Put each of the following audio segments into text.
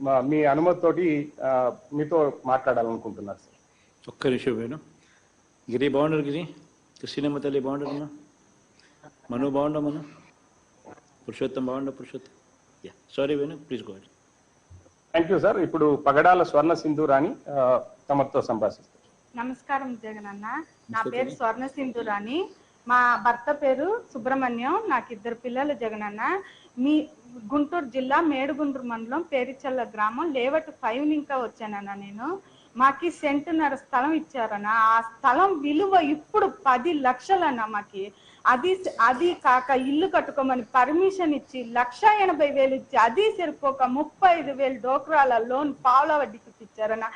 మా- అనుమతితోటి మీతో మాట్లాడాలనుకుంటున్నారు సార్. ఒక్క నిమిషం వేణు గిరి బాగుండరు గిరి? కృష్ణమ్మ తల్లి బాగుండరు మను బాగుండ మను? Purushottam బాగుండ Purushottam? Yeah sorry Venu please go thank you sir. ఇప్పుడు పగడాల స్వర్ణ సింధూరాణి ఆ, తమతో సంభాషిస్తారు. నమస్కారం జగనన్న నా పేరు స్వర్ణ సింధురాణి. మా భర్త పేరు సుబ్రహ్మణ్యం నాకు ఇద్దరు పిల్లలు జగనన్న మీ గుంటూరు జిల్లా మేడుగుంటూరు మండలం పేరిచల్ల గ్రామం లేవట్ ఫైవ్ ఇంకా వచ్చానన్న నేను. మాకి సెంటున్నర స్థలం ఇచ్చారన్న. ఆ స్థలం విలువ ఇప్పుడు పది లక్షలన్న మాకి. అది అది కాక ఇల్లు కట్టుకోమని పర్మిషన్ ఇచ్చి లక్ష ఎనభై వేలు ఇచ్చి అది సరిపోక ముప్పై ఐదు వేలు డోక్రాల లోన్ పావుల వడ్డీకి ఇచ్చారన్న.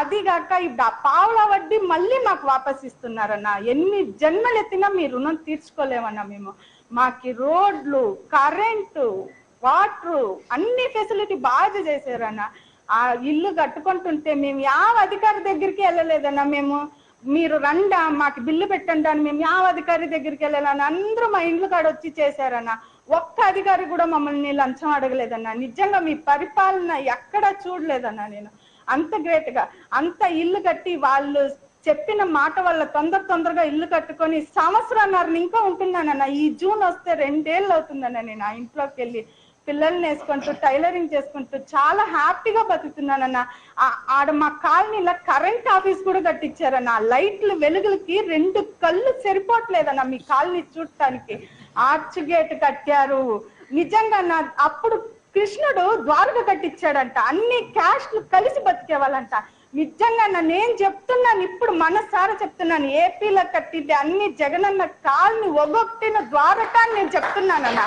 అది కాక ఇప్పుడు ఆ పావుల వడ్డీ మళ్ళీ మాకు వాపస్ ఇస్తున్నారన్న. ఎన్ని జన్మలు ఎత్తినా మీ రుణం తీర్చుకోలేమన్నా మేము. మాకి రోడ్లు కరెంటు వాటర్ అన్ని ఫెసిలిటీ బాగా చేశారన్న. ఆ ఇల్లు కట్టుకుంటుంటే మేము యావ అధికారి దగ్గరికి వెళ్ళలేదన్నా మేము. మీరు రండా మాకు బిల్లు పెట్టండి అని మేము యావ అధికారి దగ్గరికి వెళ్ళాలని అందరూ మా ఇండ్లు కాడ వచ్చి చేశారన్న. ఒక్క అధికారి కూడా మమ్మల్ని లంచం అడగలేదన్న. నిజంగా మీ పరిపాలన ఎక్కడా చూడలేదన్న నేను. అంత గ్రేట్గా అంత ఇల్లు కట్టి వాళ్ళు చెప్పిన మాట వల్ల తొందర తొందరగా ఇల్లు కట్టుకొని సంవత్సరాన్నర ఇంకా ఉంటున్నానన్న. ఈ జూన్ వస్తే రెండేళ్ళు అవుతుందన్న నేను ఆ ఇంట్లోకి వెళ్ళి. పిల్లల్ని వేసుకుంటూ టైలరింగ్ చేసుకుంటూ చాలా హ్యాపీగా బతుకుతున్నానన్న. ఆ- ఆడ మా కాలనీలో కరెంట్ ఆఫీస్ కూడా కట్టించారన్న. లైట్లు వెలుగులకి రెండు కళ్ళు సరిపోవట్లేదన్న మీ కాలనీ చూడటానికి. ఆర్చ్ గేట్ కట్టారు. నిజంగా నా అప్పుడు కృష్ణుడు ద్వారక కట్టించాడంట. అన్ని క్యాస్ట్లు కలిసి బతికేవాళ్ళంట. నిజంగా నా నేను చెప్తున్నాను? ఇప్పుడు మనసారా చెప్తున్నాను. ఏపీలో కట్టింది అన్ని జగనన్న కాల్ని ఒగొట్టిన ద్వారకాన్ని నేను చెప్తున్నాను అన్న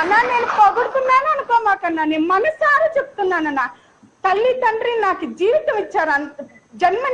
అన్నా నేను పొగుడుతున్నాను అనుకోమాకన్నా నేను మనసారా చెప్తున్నానన్నా. తల్లి తండ్రి నాకు జీవితం ఇచ్చారు. అంత జన్మని